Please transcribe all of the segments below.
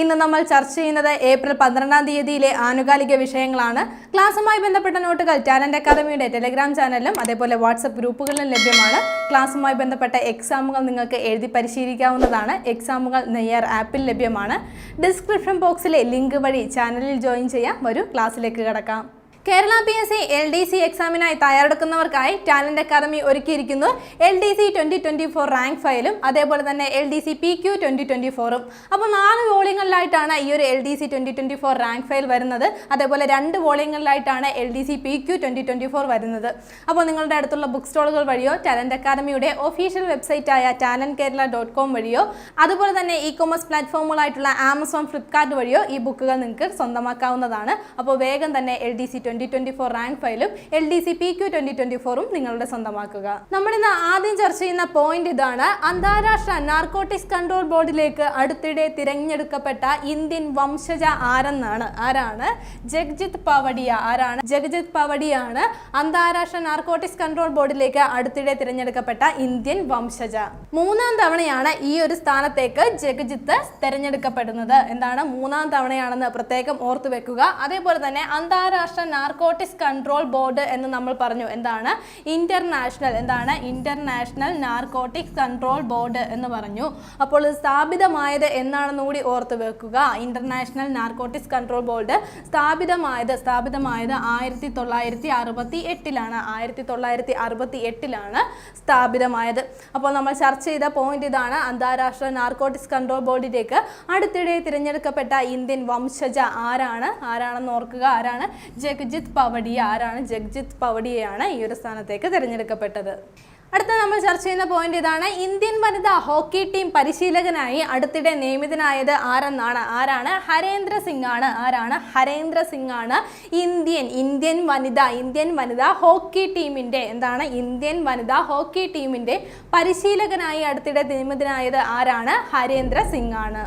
ഇന്ന് നമ്മൾ ചർച്ച ചെയ്യുന്നത് ഏപ്രിൽ പന്ത്രണ്ടാം തീയതിയിലെ ആനുകാലിക വിഷയങ്ങളാണ്. ക്ലാസ്സുമായി ബന്ധപ്പെട്ട നോട്ടുകൾ ടാലന്റ് അക്കാദമിയുടെ ടെലിഗ്രാം ചാനലിലും അതേപോലെ വാട്സപ്പ് ഗ്രൂപ്പുകളിലും ലഭ്യമാണ്. ക്ലാസ്സുമായി ബന്ധപ്പെട്ട എക്സാമുകൾ നിങ്ങൾക്ക് എഴുതി പരിശീലിക്കാവുന്നതാണ്. എക്സാമുകൾ നെയ്യാർ ആപ്പിൽ ലഭ്യമാണ്. ഡിസ്ക്രിപ്ഷൻ ബോക്സിലെ ലിങ്ക് വഴി ചാനലിൽ ജോയിൻ ചെയ്യാം. വരും ക്ലാസ്സിലേക്ക് കിടക്കാം. Kerala P S C L D C എക്സാമിനായി തയ്യാറെടുക്കുന്നവർക്കായി ടാലന്റ് അക്കാദമി ഒരുക്കിയിരിക്കുന്നു. L D C twenty twenty four rank ഫയലും അതേപോലെ തന്നെ L D C P Q twenty twenty ഫോറും അപ്പോൾ നാല് വോളിയങ്ങളിലായിട്ടാണ് ഈ ഒരു L D C twenty twenty four rank file വരുന്നത്. അതേപോലെ രണ്ട് വോളിയങ്ങളിലായിട്ടാണ് L D C P Q twenty twenty four വരുന്നത്. അപ്പോൾ നിങ്ങളുടെ അടുത്തുള്ള ബുക്ക് സ്റ്റോളുകൾ വഴിയോ ടാലന്റ് അക്കാദമിയുടെ official വെബ്സൈറ്റായ talent Kerala dot com വഴിയോ അതുപോലെ തന്നെ ഇ കൊമേഴ്സ് പ്ലാറ്റ്ഫോമുകളായിട്ടുള്ള ആമസോൺ ഫ്ലിപ്കാർട്ട് വഴിയോ ഈ ബുക്കുകൾ നിങ്ങൾക്ക് സ്വന്തമാക്കാവുന്നതാണ്. അപ്പോൾ വേഗം തന്നെ L D C twenty twenty four rank ഫയലും L D C P Q twenty twenty ഫോറും നിങ്ങളുടെ സ്വന്തമാക്കുക. നമ്മളിന്ന് ആദ്യം ചർച്ച ചെയ്യുന്ന പോയിന്റ് ഇതാണ് അന്താരാഷ്ട്ര നാർക്കോട്ടിക്സ് കൺട്രോൾ ബോർഡിലേക്ക് അടുത്തിടെ തിരഞ്ഞെടുക്കപ്പെട്ട ഇന്ത്യൻ വംശജ ആരെന്നാണ്? ആരാണ്? ജഗ്ജിത് പവടിയ. ആരാണ്? ജഗ്ജിത് പവടിയാണ് അന്താരാഷ്ട്ര നാർക്കോട്ടിക്സ് കൺട്രോൾ ബോർഡിലേക്ക് അടുത്തിടെ തിരഞ്ഞെടുക്കപ്പെട്ട ഇന്ത്യൻ വംശജ. മൂന്നാം തവണയാണ് ഈ ഒരു സ്ഥാനത്തേക്ക് ജഗ്ജിത്ത് തിരഞ്ഞെടുക്കപ്പെടുന്നത്. എന്താണ്? മൂന്നാം തവണയാണെന്ന് പ്രത്യേകം ഓർത്തു വെക്കുക. അതേപോലെ തന്നെ അന്താരാഷ്ട്ര നാർക്കോട്ടിക്സ് കൺട്രോൾ ബോർഡ് എന്ന് നമ്മൾ പറഞ്ഞു. എന്താണ്? ഇന്റർനാഷണൽ എന്താണ്? ഇന്റർനാഷണൽ നാർക്കോട്ടിക്സ് കൺട്രോൾ ബോർഡ് എന്ന് പറഞ്ഞു. അപ്പോൾ സ്ഥാപിതമായത് എന്നാണെന്ന് കൂടി ഓർത്ത് വെക്കുക. ഇന്റർനാഷണൽ നാർക്കോട്ടിക്സ് കൺട്രോൾ ബോർഡ് സ്ഥാപിതമായത് സ്ഥാപിതമായത് ആയിരത്തി തൊള്ളായിരത്തി അറുപത്തി എട്ടിലാണ് ആയിരത്തി തൊള്ളായിരത്തി അറുപത്തി എട്ടിലാണ് സ്ഥാപിതമായത്. അപ്പോൾ നമ്മൾ ചർച്ച ചെയ്ത പോയിന്റ് ഇതാണ് അന്താരാഷ്ട്ര നാർക്കോട്ടിക്സ് കൺട്രോൾ ബോർഡിലേക്ക് അടുത്തിടെ തിരഞ്ഞെടുക്കപ്പെട്ട ഇന്ത്യൻ വംശജ ആരാണ്? ആരാണെന്ന് ഓർക്കുക. ആരാണ്? ജഗ്ജിത് പവഡിയ ആരാണ്? ജഗ്ജിത് പവഡിയയാണ് ഈ ഒരു സ്ഥാനത്തേക്ക് തിരഞ്ഞെടുക്കപ്പെട്ടത്. അടുത്ത നമ്മൾ ചർച്ച ചെയ്യുന്ന പോയിന്റ് ഇതാണ്. ഇന്ത്യൻ വനിതാ ഹോക്കി ടീം പരിശീലകനായി അടുത്തിടെ നിയമിതനായത് ആരെന്നാണ്? ആരാണ്? ഹരേന്ദ്ര സിംഗ് ആണ് ആരാണ്? ഹരേന്ദ്ര സിംഗ് ആണ് ഇന്ത്യൻ ഇന്ത്യൻ വനിത ഇന്ത്യൻ വനിതാ ഹോക്കി ടീമിന്റെ എന്താണ്? ഇന്ത്യൻ വനിതാ ഹോക്കി ടീമിന്റെ പരിശീലകനായി അടുത്തിടെ നിയമിതനായത് ആരാണ്? ഹരേന്ദ്ര സിംഗ് ആണ്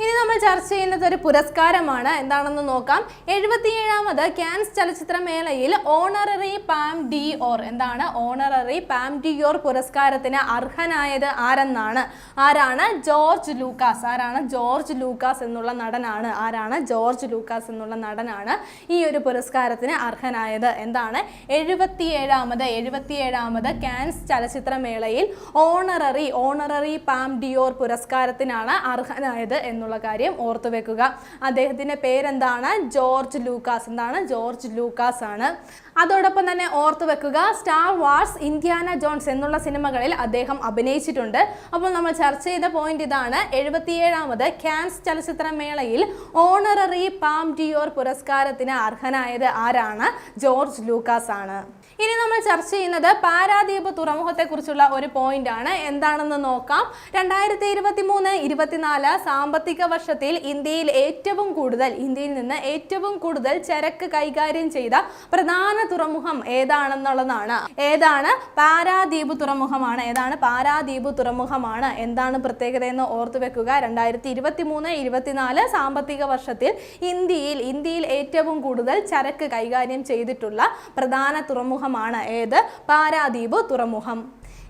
ഇനി നമ്മൾ ചർച്ച ചെയ്യുന്നത് ഒരു പുരസ്കാരമാണ്. എന്താണെന്ന് നോക്കാം. എഴുപത്തിയേഴാമത് ക്യാൻസ് ചലച്ചിത്രമേളയിൽ ഓണററി പാം ഡി ഓർ എന്താണ് ഓണററി പാം ഡി ഓർ പുരസ്കാരത്തിന് അർഹനായത് ആരെന്നാണ്? ആരാണ്? George Lucas. ആരാണ്? ജോർജ് ലൂക്കാസ് എന്നുള്ള നടനാണ്. ആരാണ്? ജോർജ് ലൂക്കാസ് എന്നുള്ള നടനാണ് ഈ ഒരു പുരസ്കാരത്തിന് അർഹനായത്. എന്താണ്? എഴുപത്തിയേഴാമത് എഴുപത്തിയേഴാമത് ക്യാൻസ് ചലച്ചിത്രമേളയിൽ ഓണററി ഓണററി പാം ഡിയോർ പുരസ്കാരത്തിനാണ് അർഹനായത് എന്നുള്ള കാര്യം ഓർത്തു വെക്കുക. അദ്ദേഹത്തിന്റെ പേരെന്താണ്? George Lucas. എന്താണ്? ജോർജ് ലൂക്കാസ് ആണ്. അതോടൊപ്പം തന്നെ ഓർത്തു വെക്കുക സ്റ്റാർ വാർസ് ഇന്ത്യാന ജോൺസ് എന്നുള്ള സിനിമകളിൽ അദ്ദേഹം അഭിനയിച്ചിട്ടുണ്ട്. അപ്പോൾ നമ്മൾ ചർച്ച ചെയ്ത പോയിന്റ് ഇതാണ്. എഴുപത്തിയേഴാമത് ക്യാൻസ് ചലച്ചിത്രമേളയിൽ ഓണററി പാം ഡിയോർ പുരസ്കാരത്തിന് അർഹനായത് ആരാണ്? ജോർജ് ലൂക്കാസ് ആണ്. ഇനി നമ്മൾ ചർച്ച ചെയ്യുന്നത് പാരാദ്വീപ് തുറമുഖത്തെക്കുറിച്ചുള്ള ഒരു പോയിന്റ് ആണ് എന്താണെന്ന് നോക്കാം. രണ്ടായിരത്തി ഇരുപത്തി മൂന്ന് ഇരുപത്തിനാല് സാമ്പത്തിക വർഷത്തിൽ ഇന്ത്യയിൽ ഏറ്റവും കൂടുതൽ ഇന്ത്യയിൽ നിന്ന് ഏറ്റവും കൂടുതൽ ചരക്ക് കൈകാര്യം ചെയ്ത പ്രധാന തുറമുഖം ഏതാണെന്നുള്ളതാണ്. ഏതാണ്? പാരാദ്വീപ് തുറമുഖമാണ്. ഏതാണ് പാരാദ്വീപ് തുറമുഖമാണ്? എന്താണ് പ്രത്യേകത എന്ന് ഓർത്തു വെക്കുക. രണ്ടായിരത്തി ഇരുപത്തി മൂന്ന് ഇരുപത്തിനാല് സാമ്പത്തിക വർഷത്തിൽ ഇന്ത്യയിൽ ഇന്ത്യയിൽ ഏറ്റവും കൂടുതൽ ചരക്ക് കൈകാര്യം ചെയ്തിട്ടുള്ള പ്രധാന തുറമുഖമാണ് ഏത്? പാരാദ്വീപ് തുറമുഖം.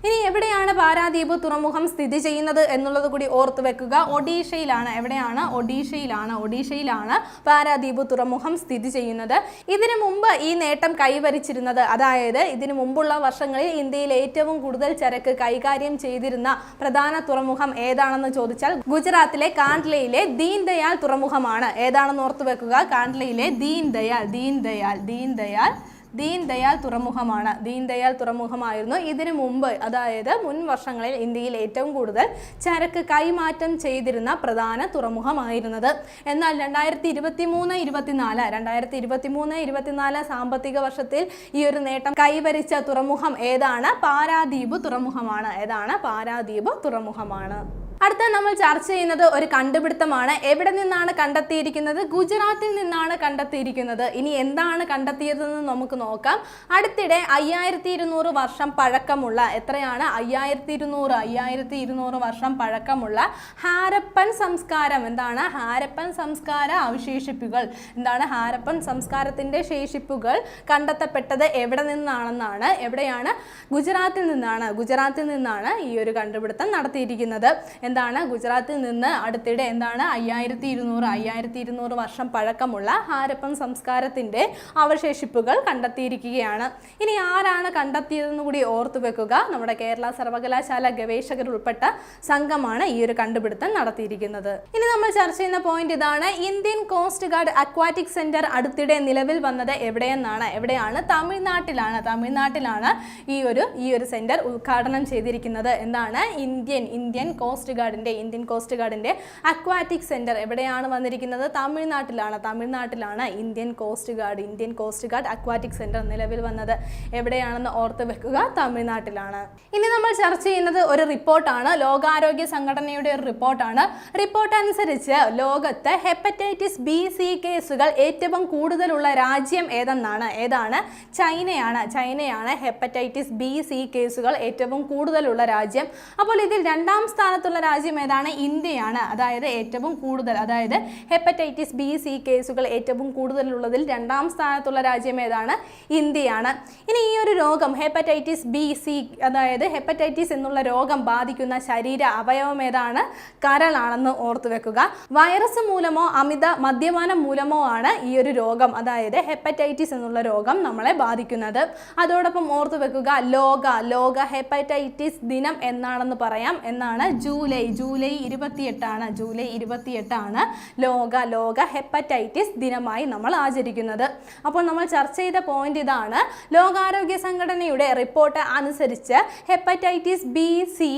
ഇനി എവിടെയാണ് പാരാദ്വീപ് തുറമുഖം സ്ഥിതി ചെയ്യുന്നത് എന്നുള്ളത് കൂടി ഓർത്തു വെക്കുക. ഒഡീഷയിലാണ്. എവിടെയാണ്? ഒഡീഷയിലാണ്. ഒഡീഷയിലാണ് പാരാദ്വീപ് തുറമുഖം സ്ഥിതി ചെയ്യുന്നത്. ഇതിനു മുമ്പ് ഈ നേട്ടം കൈവരിച്ചിരുന്നത് അതായത് ഇതിനു മുമ്പുള്ള വർഷങ്ങളിൽ ഇന്ത്യയിൽ ഏറ്റവും കൂടുതൽ ചരക്ക് കൈകാര്യം ചെയ്തിരുന്ന പ്രധാന തുറമുഖം ഏതാണെന്ന് ചോദിച്ചാൽ ഗുജറാത്തിലെ കാണ്ട്ലയിലെ ദീൻ ദയാൽ തുറമുഖമാണ്. ഏതാണെന്ന് ഓർത്തു വെക്കുക? കാണ്ട്ലയിലെ ദീൻ ദയാൽ ദീൻ ദയാൽ ദീൻ ദയാൽ ദീൻ ദയാൽ തുറമുഖമാണ്. ദീൻ ദയാൽ തുറമുഖമായിരുന്നു. ഇതിനു മുമ്പ് അതായത് മുൻ വർഷങ്ങളിൽ ഇന്ത്യയിൽ ഏറ്റവും കൂടുതൽ ചരക്ക് കൈമാറ്റം ചെയ്തിരുന്ന പ്രധാന തുറമുഖമായിരുന്നത്. എന്നാൽ രണ്ടായിരത്തി ഇരുപത്തി മൂന്ന് ഇരുപത്തിനാല് രണ്ടായിരത്തി ഇരുപത്തി മൂന്ന് ഇരുപത്തിനാല് സാമ്പത്തിക വർഷത്തിൽ ഈ ഒരു നേട്ടം കൈവരിച്ച തുറമുഖം ഏതാണ്? പാരാദ്വീപ് തുറമുഖമാണ്. ഏതാണ്? പാരാദ്വീപ് തുറമുഖമാണ്. അടുത്ത നമ്മൾ ചർച്ച ചെയ്യുന്നത് ഒരു കണ്ടുപിടുത്തമാണ്. എവിടെ നിന്നാണ് കണ്ടെത്തിയിരിക്കുന്നത്? ഗുജറാത്തിൽ നിന്നാണ് കണ്ടെത്തിയിരിക്കുന്നത്. ഇനി എന്താണ് കണ്ടെത്തിയതെന്ന് നമുക്ക് നോക്കാം. അടുത്തിടെ അയ്യായിരത്തി ഇരുന്നൂറ് വർഷം പഴക്കമുള്ള എത്രയാണ്? അയ്യായിരത്തി ഇരുന്നൂറ് അയ്യായിരത്തി ഇരുന്നൂറ് വർഷം പഴക്കമുള്ള ഹാരപ്പൻ സംസ്കാരം എന്താണ്? ഹാരപ്പൻ സംസ്കാര അവശേഷിപ്പുകൾ. എന്താണ് ഹാരപ്പൻ സംസ്കാരത്തിന്റെ ശേഷിപ്പുകൾ? കണ്ടെത്തപ്പെട്ടത് എവിടെ നിന്നാണെന്നാണ്. എവിടെയാണ്? ഗുജറാത്തിൽ നിന്നാണ്. ഗുജറാത്തിൽ നിന്നാണ് ഈ ഒരു കണ്ടുപിടുത്തം നടത്തിയിരിക്കുന്നത്. എന്താണ്? ഗുജറാത്തിൽ നിന്ന് അടുത്തിടെ എന്താണ്? അയ്യായിരത്തി ഇരുന്നൂറ് അയ്യായിരത്തി ഇരുന്നൂറ് വർഷം പഴക്കമുള്ള ഹാരപ്പൻ സംസ്കാരത്തിന്റെ അവശേഷിപ്പുകൾ കണ്ടെത്തിയിരിക്കുകയാണ്. ഇനി ആരാണ് കണ്ടെത്തിയതെന്ന് കൂടി ഓർത്തു വെക്കുക. നമ്മുടെ കേരള സർവകലാശാല ഗവേഷകർ ഉൾപ്പെട്ട സംഘമാണ് ഈ ഒരു കണ്ടുപിടുത്തം നടത്തിയിരിക്കുന്നത്. ഇനി നമ്മൾ ചർച്ച ചെയ്യുന്ന പോയിന്റ് ഇതാണ്. Indian coast guard aquatic centre അടുത്തിടെ നിലവിൽ വന്നത് എവിടെയെന്നാണ്? എവിടെയാണ്? തമിഴ്നാട്ടിലാണ്. തമിഴ്നാട്ടിലാണ് ഈ ഒരു ഈ ഒരു സെന്റർ ഉദ്ഘാടനം ചെയ്തിരിക്കുന്നത്. എന്താണ്? ഇന്ത്യൻ ഇന്ത്യൻ കോസ്റ്റ് ഗാർഡിന്റെ ഇന്ത്യൻ കോസ്റ്റ് ഗാർഡിന്റെ അക്വാറ്റിക് സെന്റർ എവിടെയാണ് വന്നിരിക്കുന്നത്? തമിഴ്നാട്ടിലാണ് തമിഴ്നാട്ടിലാണ് Indian coast guard Indian coast guard aquatic centre നിലവിൽ വന്നത്. എവിടെയാണെന്ന് ഓർത്ത് വെക്കുക തമിഴ്നാട്ടിലാണ്. ഇനി നമ്മൾ ചർച്ച ചെയ്യുന്നത് ഒരു റിപ്പോർട്ടാണ്. ലോകാരോഗ്യ സംഘടനയുടെ ഒരു റിപ്പോർട്ടാണ്. റിപ്പോർട്ട് അനുസരിച്ച് ലോകത്ത് ഹെപ്പറ്റൈറ്റിസ് ബി സി കേസുകൾ ഏറ്റവും കൂടുതലുള്ള രാജ്യം ഏതെന്നാണ്? ഏതാണ്? ചൈനയാണ്. ചൈനയാണ് ഹെപ്പറ്റൈറ്റിസ് ബി സി കേസുകൾ ഏറ്റവും കൂടുതലുള്ള രാജ്യം. അപ്പോൾ ഇതിൽ രണ്ടാം സ്ഥാനത്തുള്ള രാജ്യം ഏതാണ്? ഇന്ത്യയാണ്. അതായത് ഏറ്റവും കൂടുതൽ അതായത് ഹെപ്പറ്റൈറ്റിസ് ബി സി കേസുകൾ ഏറ്റവും കൂടുതലുള്ളതിൽ രണ്ടാം സ്ഥാനത്തുള്ള രാജ്യം ഏതാണ്? ഇന്ത്യയാണ്. ഇനി ഈ ഒരു രോഗം ഹെപ്പറ്റൈറ്റിസ് ബി സി അതായത് ഹെപ്പറ്റൈറ്റിസ് എന്നുള്ള രോഗം ബാധിക്കുന്ന ശരീര അവയവം ഏതാണ്? കരളാണെന്ന് ഓർത്തു വെക്കുക. വൈറസ് മൂലമോ അമിത മദ്യപാനം മൂലമോ ആണ് ഈ ഒരു രോഗം അതായത് ഹെപ്പറ്റൈറ്റിസ് എന്നുള്ള രോഗം നമ്മളെ ബാധിക്കുന്നത്. അതോടൊപ്പം ഓർത്തു വെക്കുക ലോക ലോക ഹെപ്പറ്റൈറ്റിസ് ദിനം എന്നാണെന്ന് പറയാം എന്നാണ് ജൂലൈ ജൂലൈ ജൂലൈ ഇരുപത്തിയെട്ടാണ് ജൂലൈ ഇരുപത്തിയെട്ടാണ് ലോക ലോക ഹെപ്പറ്റൈറ്റിസ് ദിനമായി നമ്മൾ ആചരിക്കുന്നത്. അപ്പോൾ നമ്മൾ ചർച്ച ചെയ്ത പോയിന്റ് ഇതാണ്. ലോകാരോഗ്യ സംഘടനയുടെ റിപ്പോർട്ട് അനുസരിച്ച് ഹെപ്പറ്റൈറ്റിസ് ബി സി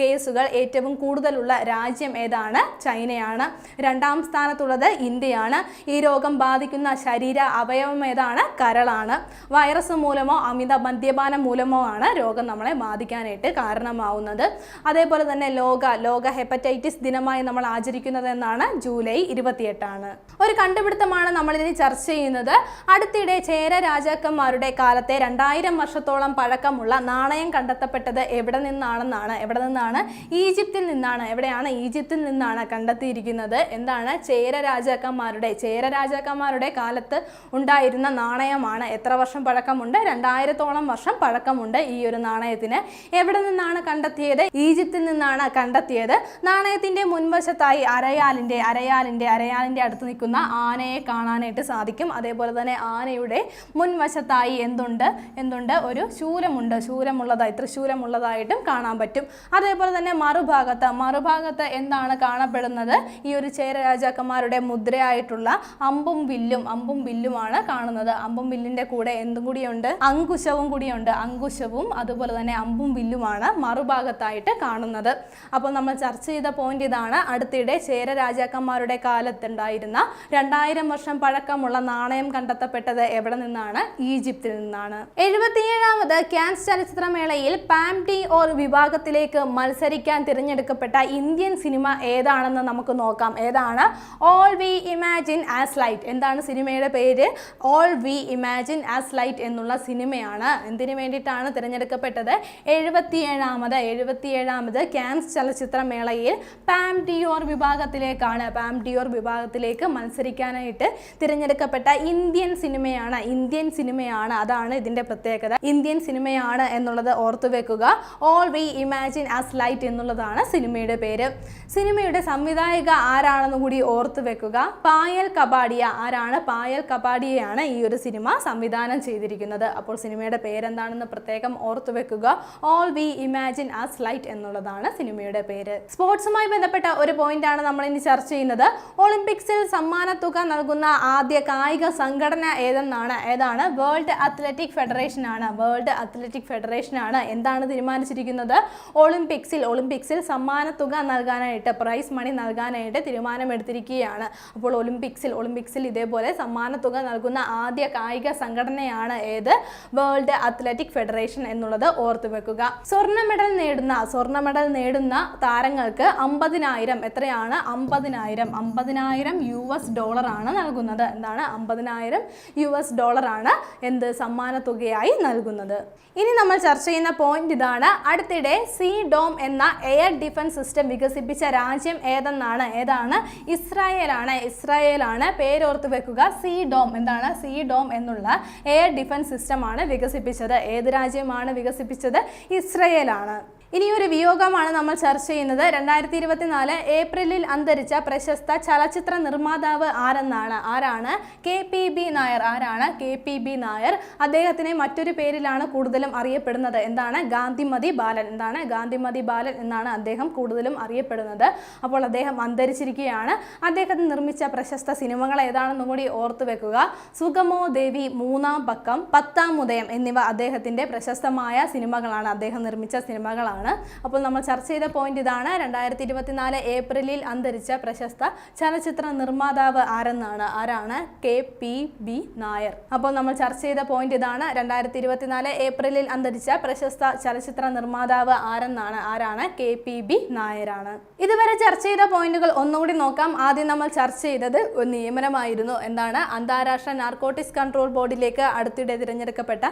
കേസുകൾ ഏറ്റവും കൂടുതലുള്ള രാജ്യം ഏതാണ്? ചൈനയാണ്. രണ്ടാം സ്ഥാനത്തുള്ളത് ഇന്ത്യയാണ്. ഈ രോഗം ബാധിക്കുന്ന ശരീര അവയവം ഏതാണ്? കരളാണ്. വൈറസ് മൂലമോ അമിത മദ്യപാനം മൂലമോ ആണ് രോഗം നമ്മളെ ബാധിക്കാനായിട്ട് കാരണമാവുന്നത്. അതേപോലെ തന്നെ ലോക ലോക ഹെപ്പറ്റൈറ്റിസ് ദിനമായി നമ്മൾ ആചരിക്കുന്നത് എന്നാണ് ജൂലൈ ഇരുപത്തിയെട്ടാണ്. ഒരു കണ്ടുപിടുത്തമാണ് നമ്മൾ ഇനി ചർച്ച ചെയ്യുന്നത്. അടുത്തിടെ ചേര രാജാക്കന്മാരുടെ കാലത്തെ രണ്ടായിരം വർഷത്തോളം പഴക്കമുള്ള നാണയം കണ്ടെത്തപ്പെട്ടത് എവിടെ നിന്നാണെന്നാണ്? എവിടെ നിന്നാണ്? ഈജിപ്തിൽ നിന്നാണ് എവിടെയാണ് ഈജിപ്തിൽ നിന്നാണ് കണ്ടെത്തിയിരിക്കുന്നത്. എന്താണ്? ചേര രാജാക്കന്മാരുടെ ചേര രാജാക്കന്മാരുടെ കാലത്ത് ഉണ്ടായിരുന്ന നാണയമാണ്. എത്ര വർഷം പഴക്കമുണ്ട്? രണ്ടായിരത്തോളം വർഷം പഴക്കമുണ്ട് ഈ ഒരു നാണയത്തിന്. എവിടെ നിന്നാണ് കണ്ടെത്തിയത്? ഈജിപ്തിൽ നിന്നാണ് കണ്ടെത്തിയത്. നാണയത്തിന്റെ മുൻവശത്തായി അരയാലിന്റെ അരയാലിന്റെ അരയാലിന്റെ അടുത്ത് നിൽക്കുന്ന ആനയെ കാണാനായിട്ട് സാധിക്കും. അതേപോലെ തന്നെ ആനയുടെ മുൻവശത്തായി എന്തുണ്ട്? എന്തുണ്ട്? ഒരു ശൂലമുണ്ട്. ശൂലമുള്ളതായി തൃശൂലമുള്ളതായിട്ടും കാണാൻ പറ്റും. അതേപോലെ തന്നെ മറുഭാഗത്ത് മറുഭാഗത്ത് എന്താണ് കാണപ്പെടുന്നത്? ഈ ഒരു ചേര രാജാക്കന്മാരുടെ മുദ്രയായിട്ടുള്ള അമ്പും വില്ലും അമ്പും വില്ലുമാണ് കാണുന്നത്. അമ്പും വില്ലിന്റെ കൂടെ എന്തും കൂടിയുണ്ട്? അങ്കുശവും കൂടിയുണ്ട്. അങ്കുശവും അതുപോലെ തന്നെ അമ്പും വില്ലുമാണ് മറുഭാഗത്തായിട്ട് കാണുന്നത്. അപ്പോൾ നമ്മൾ ചർച്ച ചെയ്ത പോയിന്റ് ഇതാണ്. അടുത്തിടെ ചേര രാജാക്കന്മാരുടെ കാലത്തുണ്ടായിരുന്ന രണ്ടായിരം വർഷം പഴക്കമുള്ള നാണയം കണ്ടെത്തപ്പെട്ടത് എവിടെ നിന്നാണ്? ഈജിപ്തിൽ നിന്നാണ്. എഴുപത്തിയേഴാമത് ക്യാൻസ് ചലച്ചിത്രമേളയിൽ പാംഡി ഓർ വിഭാഗത്തിലേക്ക് മത്സരിക്കാൻ തിരഞ്ഞെടുക്കപ്പെട്ട ഇന്ത്യൻ സിനിമ ഏതാണെന്ന് നമുക്ക് നോക്കാം. ഏതാണ്? All we imagine as light എന്താണ് സിനിമയുടെ പേര്? All we imagine as light എന്നുള്ള സിനിമയാണ്. എന്തിനു വേണ്ടിയിട്ടാണ് തിരഞ്ഞെടുക്കപ്പെട്ടത്? എഴുപത്തിയേഴാമത് എഴുപത്തിയേഴാമത് ക്യാൻസ് ചലച്ചിത്രമേളയിൽ പാം ഡിയോർ വിഭാഗത്തിലേക്കാണ് പാം ഡിയോർ വിഭാഗത്തിലേക്ക് മത്സരിക്കാനായിട്ട് തിരഞ്ഞെടുക്കപ്പെട്ട ഇന്ത്യൻ സിനിമയാണ് ഇന്ത്യൻ സിനിമയാണ്. അതാണ് ഇതിന്റെ പ്രത്യേകത. ഇന്ത്യൻ സിനിമയാണ് എന്നുള്ളത് ഓർത്തു വെക്കുക all we imagine as light എന്നുള്ളതാണ് സിനിമയുടെ പേര്. സിനിമയുടെ സംവിധായക ആരാണെന്ന് കൂടി ഓർത്തു വെക്കുക. പായൽ കപാടിയ ആരാണ്? പായൽ കപാടിയയാണ് ഈ ഒരു സിനിമ സംവിധാനം ചെയ്തിരിക്കുന്നത്. അപ്പോൾ സിനിമയുടെ പേരെന്താണെന്ന് പ്രത്യേകം ഓർത്തു വെക്കുക. All we imagine as light എന്നുള്ളതാണ് സിനിമയുടെ പേര്. സ്പോർട്സുമായി ബന്ധപ്പെട്ട ഒരു പോയിന്റ് ആണ് നമ്മൾ ഇനി ചർച്ച ചെയ്യുന്നത്. ഒളിമ്പിക്സിൽ സമ്മാനത്തുക നൽകുന്ന ആദ്യ കായിക സംഘടന ഏതെന്നാണ്? ഏതാണ്? വേൾഡ് അത്ലറ്റിക് ഫെഡറേഷൻ ആണ്. വേൾഡ് അത്ലറ്റിക് ഫെഡറേഷൻ ആണ്. എന്താണ് തീരുമാനിച്ചിരിക്കുന്നത്? ഒളിമ്പിക്സ് ഒളിമ്പിക്സിൽ ഒളിമ്പിക്സിൽ സമ്മാന തുക നൽകാനായിട്ട് പ്രൈസ് മണി നൽകാനായിട്ട് തീരുമാനമെടുത്തിരിക്കുകയാണ്. അപ്പോൾ ഒളിമ്പിക്സിൽ ഒളിമ്പിക്സിൽ ഇതേപോലെ സമ്മാന തുക നൽകുന്ന ആദ്യ കായിക സംഘടനയാണ് ഏത്? വേൾഡ് അത്ലറ്റിക് ഫെഡറേഷൻ എന്നുള്ളത് ഓർത്തു വെക്കുക. സ്വർണ മെഡൽ നേടുന്ന സ്വർണ മെഡൽ നേടുന്ന താരങ്ങൾക്ക് അമ്പതിനായിരം എത്രയാണ്? അമ്പതിനായിരം. അമ്പതിനായിരം യു എസ് ഡോളറാണ് നൽകുന്നത്. എന്താണ്? അമ്പതിനായിരം യു എസ് ഡോളറാണ് എന്ത് സമ്മാന തുകയായി നൽകുന്നത്. ഇനി നമ്മൾ ചർച്ച ചെയ്യുന്ന പോയിന്റ് ഇതാണ്. അടുത്തിടെ സി ഡോം എന്ന എയർ ഡിഫൻസ് സിസ്റ്റം വികസിപ്പിച്ച രാജ്യം ഏതെന്നാണ്? ഏതാണ്? ഇസ്രായേലാണ്. ഇസ്രായേലാണ് പേരോർത്ത് വെക്കുക. C dome. എന്താണ്? സി ഡോം എന്നുള്ള എയർ ഡിഫൻസ് സിസ്റ്റമാണ് വികസിപ്പിച്ചത്. ഏത് രാജ്യമാണ് വികസിപ്പിച്ചത്? ഇസ്രയേലാണ്. ഇനി ഒരു വിയോഗമാണ് നമ്മൾ ചർച്ച ചെയ്യുന്നത്. രണ്ടായിരത്തി ഇരുപത്തിനാല് ഏപ്രിലിൽ അന്തരിച്ച പ്രശസ്ത ചലച്ചിത്ര നിർമ്മാതാവ് ആരെന്നാണ്? ആരാണ്? K P B Nair. ആരാണ് കെ പി ബി നായർ? അദ്ദേഹത്തിനെ മറ്റൊരു പേരിലാണ് കൂടുതലും അറിയപ്പെടുന്നത്. എന്താണ്? ഗാന്ധിമതി ബാലൻ. എന്താണ്? ഗാന്ധിമതി ബാലൻ എന്നാണ് അദ്ദേഹം കൂടുതലും അറിയപ്പെടുന്നത്. അപ്പോൾ അദ്ദേഹം അന്തരിച്ചിരിക്കുകയാണ്. അദ്ദേഹത്തിന് നിർമ്മിച്ച പ്രശസ്ത സിനിമകൾ ഏതാണെന്നും കൂടി ഓർത്തു വെക്കുക. സുഗമോ ദേവി മൂന്നാം പക്കം പത്താം ഉദയം എന്നിവ അദ്ദേഹത്തിന്റെ പ്രശസ്തമായ സിനിമകളാണ്. അദ്ദേഹം നിർമ്മിച്ച സിനിമകളാണ്. അപ്പോൾ നമ്മൾ ചർച്ച ചെയ്ത പോയിന്റ് ഇതാണ്. രണ്ടായിരത്തി ഇരുപത്തിനാല് ഏപ്രിലിൽ അന്തരിച്ച പ്രശസ്ത ചലച്ചിത്ര നിർമ്മാതാവ് ആരെന്നാണ്? ആരാണ്? K P B Nair. അപ്പോൾ നമ്മൾ ചർച്ച ചെയ്ത പോയിന്റ് ഇതാണ്. രണ്ടായിരത്തി ഇരുപത്തിനാല് ഏപ്രിലിൽ അന്തരിച്ച പ്രശസ്ത ചലച്ചിത്ര നിർമ്മാതാവ് ആരെന്നാണ്? ആരാണ്? കെ പി ബി നായരാണ്. ഇതുവരെ ചർച്ച ചെയ്ത പോയിന്റുകൾ ഒന്നുകൂടി നോക്കാം. ആദ്യം നമ്മൾ ചർച്ച ചെയ്തത് നിയമനമായിരുന്നു എന്താണ് അന്താരാഷ്ട്ര നാർക്കോട്ടിക്സ് കൺട്രോൾ ബോർഡിലേക്ക് അടുത്തിടെ തിരഞ്ഞെടുക്കപ്പെട്ട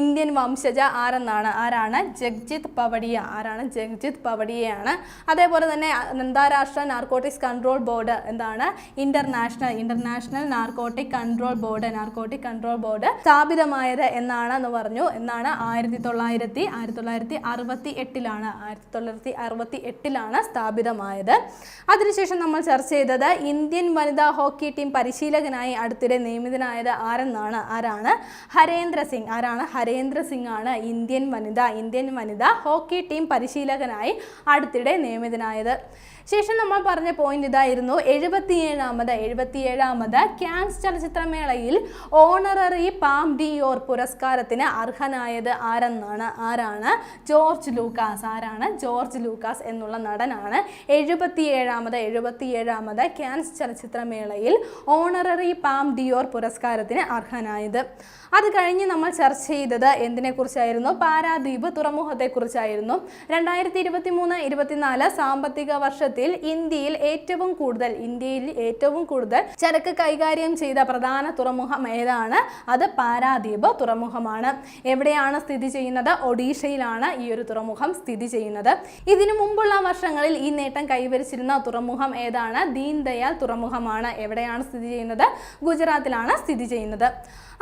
ഇന്ത്യൻ വംശജ ആരെന്നാണ്? ആരാണ്? ജഗ്ജിത് പവടിയ ആരാണ്? ജഗ്ജിത് പവടിയയാണ്. അതേപോലെ തന്നെ അന്താരാഷ്ട്ര നാർക്കോട്ടിക്സ് കൺട്രോൾ ബോർഡ് എന്താണ്? International international narcotic control board narcotic control board സ്ഥാപിതമായത് എന്നാണ് എന്ന് പറഞ്ഞു. എന്നാണ്? ആയിരത്തി തൊള്ളായിരത്തി ആയിരത്തി തൊള്ളായിരത്തി അറുപത്തി എട്ടിലാണ് ആയിരത്തി തൊള്ളായിരത്തി അറുപത്തി എട്ടിലാണ് സ്ഥാപിതമായത്. അതിനുശേഷം നമ്മൾ ചർച്ച ചെയ്തത് ഇന്ത്യൻ വനിതാ ഹോക്കി ടീം പരിശീലകനായി അടുത്തിടെ നിയമിതനായത് ആരെന്നാണ്? ആരാണ്? ഹരേന്ദ്ര സിംഗ്. ആരാണ്? ഹരേന്ദ്ര സിംഗ് ആണ് ഇന്ത്യൻ വനിത ഇന്ത്യൻ വനിത ഹോക്കി ടീം പരിശീലകനായി അടുത്തിടെ നിയമിതനായത്. ശേഷം നമ്മൾ പറഞ്ഞ പോയിന്റ് ഇതായിരുന്നു. എഴുപത്തിയേഴാമത് എഴുപത്തിയേഴാമത് ക്യാൻസ് ചലച്ചിത്രമേളയിൽ ഓണററി പാം ഡിയോർ പുരസ്കാരത്തിന് അർഹനായത് ആരെന്നാണ്? ആരാണ്? George Lucas. ആരാണ്? ജോർജ് ലൂക്കാസ് എന്നുള്ള നടനാണ്. എഴുപത്തിയേഴാമത് എഴുപത്തിയേഴാമത് ക്യാൻസ് ചലച്ചിത്രമേളയിൽ ഓണററി പാം ഡിയോർ പുരസ്കാരത്തിന് അർഹനായത്. അത് കഴിഞ്ഞ് നമ്മൾ ചർച്ച ചെയ്തത് എന്തിനെക്കുറിച്ചായിരുന്നു? പാരാദ്വീപ് തുറമുഖത്തെക്കുറിച്ചായിരുന്നു. രണ്ടായിരത്തി ഇരുപത്തി മൂന്ന് ഇരുപത്തിനാല് സാമ്പത്തിക വർഷത്തിൽ ഇന്ത്യയിൽ ഏറ്റവും കൂടുതൽ ഇന്ത്യയിൽ ഏറ്റവും കൂടുതൽ ചരക്ക് കൈകാര്യം ചെയ്ത പ്രധാന തുറമുഖം ഏതാണ്? അത് പാരാദ്വീപ് തുറമുഖമാണ്. എവിടെയാണ് സ്ഥിതി ചെയ്യുന്നത്? ഒഡീഷയിലാണ് ഈ ഒരു തുറമുഖം സ്ഥിതി ചെയ്യുന്നത്. ഇതിനു മുമ്പുള്ള വർഷങ്ങളിൽ ഈ നേട്ടം കൈവരിച്ചിരുന്ന തുറമുഖം ഏതാണ്? ദീൻ ദയാൽ തുറമുഖമാണ്. എവിടെയാണ് സ്ഥിതി ചെയ്യുന്നത്? ഗുജറാത്തിലാണ് സ്ഥിതി ചെയ്യുന്നത്.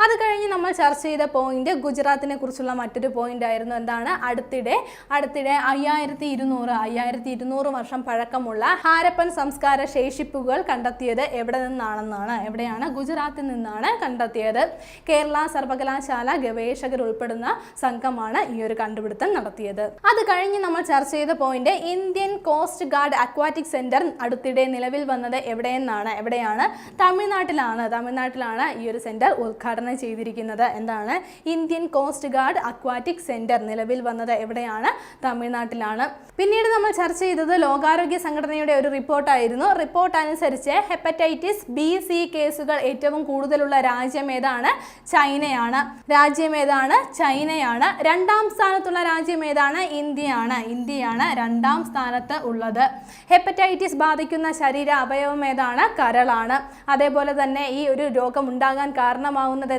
അത് കഴിഞ്ഞ് നമ്മൾ ചർച്ച ചെയ്ത പോയിന്റ് ഗുജറാത്തിനെ കുറിച്ചുള്ള മറ്റൊരു പോയിന്റ് ആയിരുന്നു. എന്താണ്? അടുത്തിടെ അടുത്തിടെ അയ്യായിരത്തി ഇരുന്നൂറ് അയ്യായിരത്തി ഇരുന്നൂറ് വർഷം പഴക്കമുള്ള ഹാരപ്പൻ സംസ്കാര ശേഷിപ്പുകൾ കണ്ടെത്തിയത് എവിടെ നിന്നാണെന്നാണ്? എവിടെയാണ് ഗുജറാത്തിൽ നിന്നാണ് കണ്ടെത്തിയത്? കേരള സർവകലാശാല ഗവേഷകർ ഉൾപ്പെടുന്ന സംഘമാണ് ഈ ഒരു കണ്ടുപിടുത്തം നടത്തിയത്. അത് കഴിഞ്ഞ് നമ്മൾ ചർച്ച ചെയ്ത point Indian coast guard aquatic centre അടുത്തിടെ നിലവിൽ വന്നത് എവിടെയെന്നാണ്? എവിടെയാണ്? തമിഴ്നാട്ടിലാണ്. തമിഴ്നാട്ടിലാണ് ഈ ഒരു സെന്റർ ഉദ്ഘാടനം ചെയ്തിരിക്കുന്നത്. എന്താണ്? Indian coast guard aquatic centre നിലവിൽ വന്നത് എവിടെയാണ്? തമിഴ്നാട്ടിലാണ്. പിന്നീട് നമ്മൾ ചർച്ച ചെയ്തത് ലോകാരോഗ്യ സംഘടനയുടെ ഒരു റിപ്പോർട്ടായിരുന്നു. റിപ്പോർട്ട് അനുസരിച്ച് ഹെപ്പറ്റൈറ്റിസ് ബി സി കേസുകൾ ഏറ്റവും കൂടുതലുള്ള രാജ്യം ഏതാണ്? ചൈനയാണ്. രാജ്യം ഏതാണ്? ചൈനയാണ്. രണ്ടാം സ്ഥാനത്തുള്ള രാജ്യം ഏതാണ്? ഇന്ത്യയാണ്. ഇന്ത്യയാണ് രണ്ടാം സ്ഥാനത്ത് ഉള്ളത്. ഹെപ്പറ്റൈറ്റിസ് ബാധിക്കുന്ന ശരീര അവയവം ഏതാണ്? കരളാണ്. അതേപോലെ തന്നെ ഈ ഒരു രോഗം ഉണ്ടാകാൻ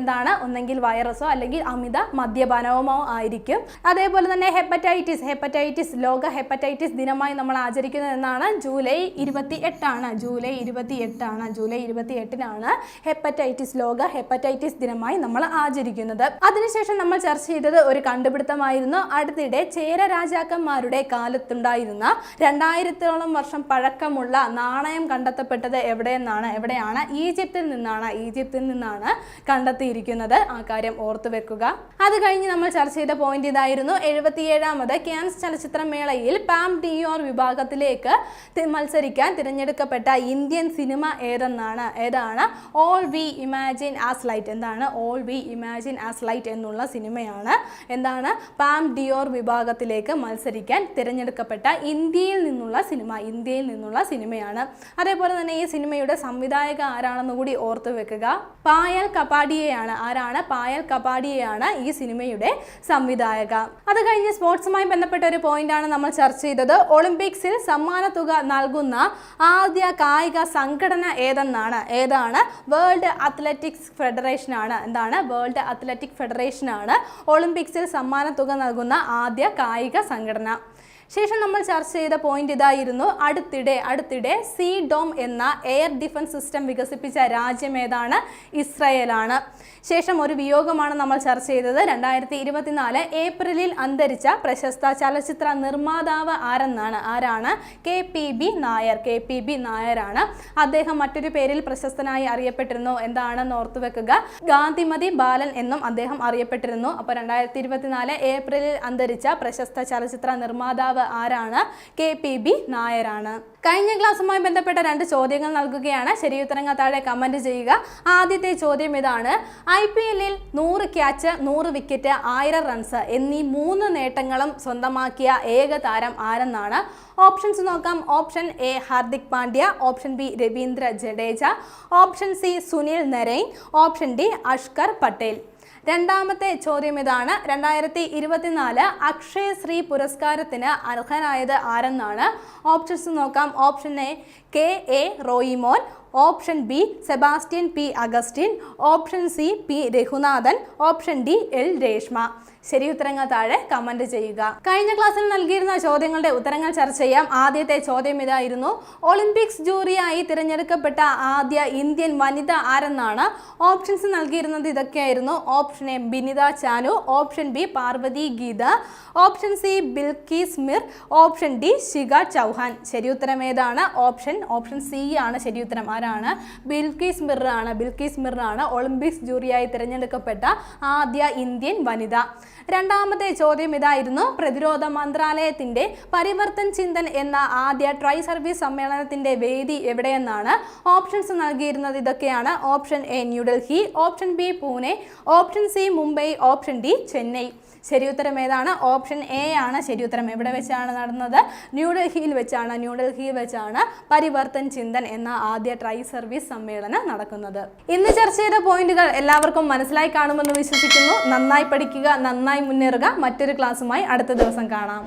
എന്താണ്? ഒന്നെങ്കിൽ വൈറസോ അല്ലെങ്കിൽ അമിത മദ്യപാനവുമോ ആയിരിക്കും. അതേപോലെ തന്നെ ഹെപ്പറ്റൈറ്റിസ് ഹെപ്പറ്റൈറ്റിസ് ലോക ഹെപ്പറ്റൈറ്റിസ് ദിനമായി നമ്മൾ ആചരിക്കുന്നത് എന്നാണ്. ജൂലൈ ഇരുപത്തി എട്ടാണ് ജൂലൈ ഇരുപത്തി എട്ടാണ് ജൂലൈ ഇരുപത്തി എട്ടിനാണ് ഹെപ്പറ്റൈറ്റിസ് ലോക ഹെപ്പറ്റൈറ്റിസ് ദിനമായി നമ്മൾ ആചരിക്കുന്നത്. അതിനുശേഷം നമ്മൾ ചർച്ച ചെയ്തത് ഒരു കണ്ടുപിടുത്തമായിരുന്നു. അടുത്തിടെ ചേര രാജാക്കന്മാരുടെ കാലത്തുണ്ടായിരുന്ന രണ്ടായിരത്തോളം വർഷം പഴക്കമുള്ള നാണയം കണ്ടെത്തപ്പെട്ടത് എവിടെയെന്നാണ്? എവിടെയാണ്? ഈജിപ്തിൽ നിന്നാണ്. ഈജിപ്തിൽ നിന്നാണ് കണ്ടെത്തി നടത്തിയിരിക്കുന്നത്. ആ കാര്യം ഓർത്തു വെക്കുക. അത് കഴിഞ്ഞ് നമ്മൾ ചർച്ച ചെയ്ത പോയിന്റ് ഇതായിരുന്നു. എഴുപത്തിയേഴാമത് ക്യാൻസ് ചലച്ചിത്രമേളയിൽ പാം ഡി ഓർ വിഭാഗത്തിലേക്ക് മത്സരിക്കാൻ തിരഞ്ഞെടുക്കപ്പെട്ട ഇന്ത്യൻ സിനിമ ഏതെന്നാണ്? ഏതാണ്? All we imagine as light എന്താണ്? All we imagine as light എന്നുള്ള സിനിമയാണ്. എന്താണ്? പാം ഡി ഓർ വിഭാഗത്തിലേക്ക് മത്സരിക്കാൻ തിരഞ്ഞെടുക്കപ്പെട്ട ഇന്ത്യയിൽ നിന്നുള്ള സിനിമ. ഇന്ത്യയിൽ നിന്നുള്ള സിനിമയാണ്. അതേപോലെ തന്നെ ഈ സിനിമയുടെ സംവിധായക ആരാണെന്ന് കൂടി ഓർത്തു വെക്കുക. പായൽ കപാഡിയയാണ് ആരാണ്? പായൽ കപാഡിയയാണ് ഈ സിനിമയുടെ സംവിധായക. അത് കഴിഞ്ഞ് സ്പോർട്സുമായി ബന്ധപ്പെട്ട ഒരു പോയിന്റാണ് നമ്മൾ ചർച്ച ചെയ്തത്. ഒളിമ്പിക്സിൽ സമ്മാന തുക നൽകുന്ന ആദ്യ കായിക സംഘടന ഏതെന്നാണ്? ഏതാണ്? വേൾഡ് അത്ലറ്റിക്സ് ഫെഡറേഷൻ ആണ് എന്താണ്? വേൾഡ് അത്ലറ്റിക് ഫെഡറേഷൻ ആണ് ഒളിമ്പിക്സിൽ സമ്മാന തുക നൽകുന്ന ആദ്യ കായിക സംഘടന. ശേഷം നമ്മൾ ചർച്ച ചെയ്ത പോയിന്റ് ഇതായിരുന്നു. അടുത്തിടെ അടുത്തിടെ സി ഡോം എന്ന എയർ ഡിഫൻസ് സിസ്റ്റം വികസിപ്പിച്ച രാജ്യം ഏതാണ്? ഇസ്രയേലാണ്. ശേഷം ഒരു വിയോഗമാണ് നമ്മൾ ചർച്ച ചെയ്തത്. രണ്ടായിരത്തി ഇരുപത്തിനാല് ഏപ്രിലിൽ അന്തരിച്ച പ്രശസ്ത ചലച്ചിത്ര നിർമ്മാതാവ് ആരെന്നാണ്? ആരാണ്? K P B Nair. K P B നായരാണ്. അദ്ദേഹം മറ്റൊരു പേരിൽ പ്രശസ്തനായി അറിയപ്പെട്ടിരുന്നു. എന്താണെന്ന് ഓർത്തു വെക്കുക. ഗാന്ധിമതി ബാലൻ എന്നും അദ്ദേഹം അറിയപ്പെട്ടിരുന്നു. അപ്പോൾ രണ്ടായിരത്തി ഇരുപത്തിനാല് ഏപ്രിലിൽ അന്തരിച്ച പ്രശസ്ത ചലച്ചിത്ര നിർമ്മാതാവ് ആരാണ്? കെ പി ബി നായരാണ്. കഴിഞ്ഞ ക്ലാസ്സുമായി ബന്ധപ്പെട്ട രണ്ട് ചോദ്യങ്ങൾ നൽകുകയാണ്. ശരിയുത്തരങ്ങൾ താഴെ കമന്റ് ചെയ്യുക. ആദ്യത്തെ ചോദ്യം ഇതാണ്. ഐ പി എല്ലിൽ നൂറ് ക്യാച്ച് നൂറ് വിക്കറ്റ് ആയിരം റൺസ് എന്നീ മൂന്ന് നേട്ടങ്ങളും സ്വന്തമാക്കിയ ഏക താരം ആരെന്നാണ്? ഓപ്ഷൻസ് നോക്കാം. Option A Hardik Pandya option B Ravindra Jadeja option C Sunil Narine option D Ashkar Patel. രണ്ടാമത്തെ ചോദ്യം ഇതാണ്. രണ്ടായിരത്തി ഇരുപത്തിനാല് അക്ഷയ ശ്രീ പുരസ്കാരത്തിന് അർഹനായത് ആരെന്നാണ്? ഓപ്ഷൻസ് നോക്കാം. Option A K A Roymon option B Sebastian P Augustine option C P Raghunathan option D L Reshma ശരി ഉത്തരങ്ങൾ താഴെ കമന്റ് ചെയ്യുക. കഴിഞ്ഞ ക്ലാസ്സിൽ നൽകിയിരുന്ന ചോദ്യങ്ങളുടെ ഉത്തരങ്ങൾ ചർച്ച ചെയ്യാം. ആദ്യത്തെ ചോദ്യം ഇതായിരുന്നു. ഒളിമ്പിക്സ് ജൂറിയായി തിരഞ്ഞെടുക്കപ്പെട്ട ആദ്യ ഇന്ത്യൻ വനിത ആരെന്നാണ്? ഓപ്ഷൻസ് നൽകിയിരുന്നത് ഇതൊക്കെയായിരുന്നു. Option A Binita Chanu option B Parvathi Geetha option C Bilkis Mir option D Shikha Chauhan. ശരി ഉത്തരം ഏതാണ്? ഓപ്ഷൻ ഓപ്ഷൻ സി ആണ് ശരി ഉത്തരം. ആരാണ്? ബിൽക്കീസ് മിർ ആണ് ബിൽക്കീസ് മിർ ആണ് ഒളിമ്പിക്സ് ജൂറിയായി തിരഞ്ഞെടുക്കപ്പെട്ട ആദ്യ ഇന്ത്യൻ വനിത. രണ്ടാമത്തെ ചോദ്യം ഇതായിരുന്നു. പ്രതിരോധ മന്ത്രാലയത്തിന്റെ പരിവർത്തൻ ചിന്തൻ എന്ന ആദ്യ ട്രൈ സർവീസ് സമ്മേളനത്തിന്റെ വേദി എവിടെയെന്നാണ് ഓപ്ഷൻസ് നൽകിയിരുന്നത്. ഇതൊക്കെയാണ് option A New Delhi option B Pune option C Mumbai option D Chennai. ശരി ഉത്തരം ഏതാണ്? ഓപ്ഷൻ എ ആണ്. ശരി ഉത്തരം എവിടെ വെച്ചാണ് നടന്നത്? ന്യൂഡൽഹിയിൽ വെച്ചാണ്. ന്യൂഡൽഹിയിൽ വെച്ചാണ് പരിവർത്തൻ ചിന്തൻ എന്ന ആദ്യ ട്രൈ സർവീസ് സമ്മേളനം നടക്കുന്നത്. ഇന്ന് ചർച്ച ചെയ്ത പോയിന്റുകൾ എല്ലാവർക്കും മനസ്സിലായി കാണുമെന്ന് വിശ്വസിക്കുന്നു. നന്നായി പഠിക്കുക നന്നായി മുന്നേറുക. മറ്റൊരു ക്ലാസ്സുമായി അടുത്ത ദിവസം കാണാം.